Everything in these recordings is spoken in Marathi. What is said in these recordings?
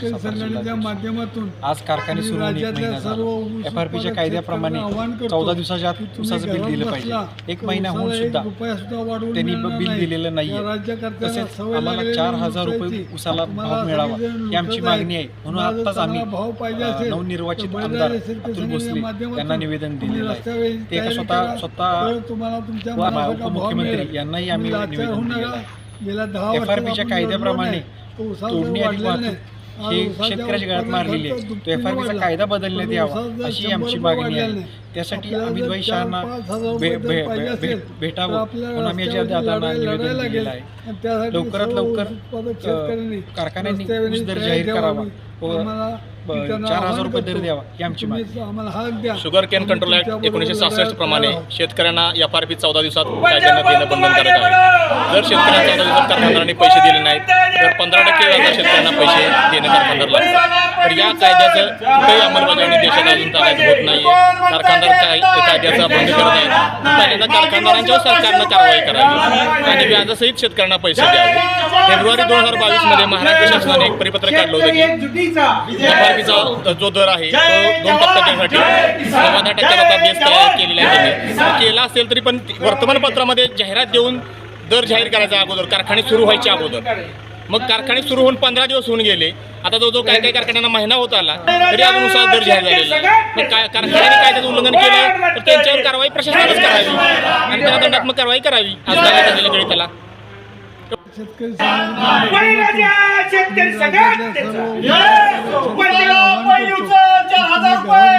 शेतकरी संघटनेच्या. माध्यमातून आज कारखाने सुरू होऊन एक महिना झाला एफ आर पीच्या कायद्याप्रमाणे चौदा दिवसाच्या आत ऊसाचं बिल दिलं पाहिजे एक महिना होऊन सुद्धा त्यांनी बिल नाही. दिलेलं नाहीये. तसेच सवय आम्हाला चार हजार रुपये. उसाला भाव मिळावा ही आमची. मागणी आहे म्हणून आत्ताच आम्ही नवनिर्वाचित आमदार अतुल भोसले यांना निवेदन दिलेलं आहे ते स्वतः. स्वतः उपमुख्यमंत्री. यांनाही आम्ही निवेदन दिलेलं. आहे. गेल्या दहा FRP वर्षात च्या आपण कायद्याप्रमाणे नाही. उसाचा तोडणी आणि वाहतूक नाही. हे शेतकऱ्याच्या गळ्यात मारलेली आहे तो एफ आर पीचा. कायदा बदलण्यात यावा अशी आमची मागणी आहे. त्यासाठी आपल्याला अमित जर भाई चार, शहाना भेटावं म्हणून आम्ही याच्या दादांना निवेदन. दिलेलं आहे लवकरात लवकर कारखान्यांनी ऊस दर जाहीर करावा. व चार हजार रुपये. द्यावा ही आमची मागणी. आम्हाला शुगर केन कंट्रोल ऍक्ट एकोणीसशे सहासष्ट प्रमाणे. शेतकऱ्यांना एफ आर पी चौदा दिवसात कायद्यानं देणं बंधनकारक आहे जर शेतकऱ्यांना चौदा दिवसात कारखानदारांनी पैसे दिले नाहीत तर पंधरा टक्के शेतकऱ्यांना पैसे देणं कारखानदार लागतात तर या कायद्याचं कुठेही अंमलबजावणी देशात अजून होत नाहीये. कारखानदार काय कायद्याचा भंग करत आहेत पहिल्यांदा कारखानदारांच्यावर सरकारनं कारवाई करावी. आणि व्याजासहित शेतकऱ्यांना पैसे द्यावे. फेब्रुवारी दोन हजार बावीसमध्ये महाराष्ट्र शासनाने एक परिपत्रक काढलं होतं की एफआरपीचा जो दर आहे तो दोन टक्क्यासाठी दहा टक्क्याचा आता बेस तयार केलेला आहे. केला असेल तरी पण वर्तमानपत्रामध्ये जाहिरात देऊन दर जाहीर करायचा अगोदर कारखाने सुरू व्हायच्या अगोदर. मग कारखाने सुरू होऊन पंधरा दिवस होऊन गेले आता जो जो काही काही कारखान्यांना महिना होत आला तरी अजूननुसार दर जाहीर झालेला मग काय कारखान्याने कायद्याचं उल्लंघन केलं तर त्यांच्यावर कारवाई प्रशासनानंच करावी. आणि त्यांना दंडात्मक कारवाई करावी. आज काय झालेलं गणित त्याला शेतकरी बळीराजा शेतकरी संघटनेचा पहिला पहिलीचं चार हजार रुपये.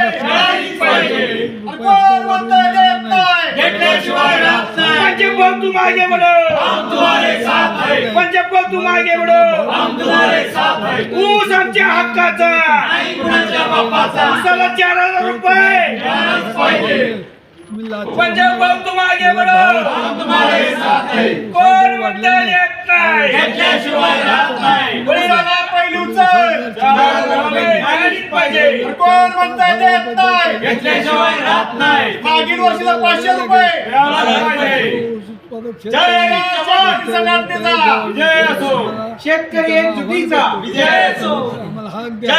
कोण म्हणतंय देत नाही. घेतल्याशिवाय राहत नाही. पंजाब भाऊ तू मागे बडो पंजाब भाऊ तू मागे बडो ऊस आमच्या हक्काचा. चार हजार रुपये. पंजाब मागे कोण घेतल्याशिवाय राहत नाही। कोण नाही? घेतल्याशिवाय राहत नाही। मागील वर्षीला पाचशे रुपये। जय जवान संघटनेचा विजय असो। शेतकरी असो। आम्हाला हाक द्या।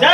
जय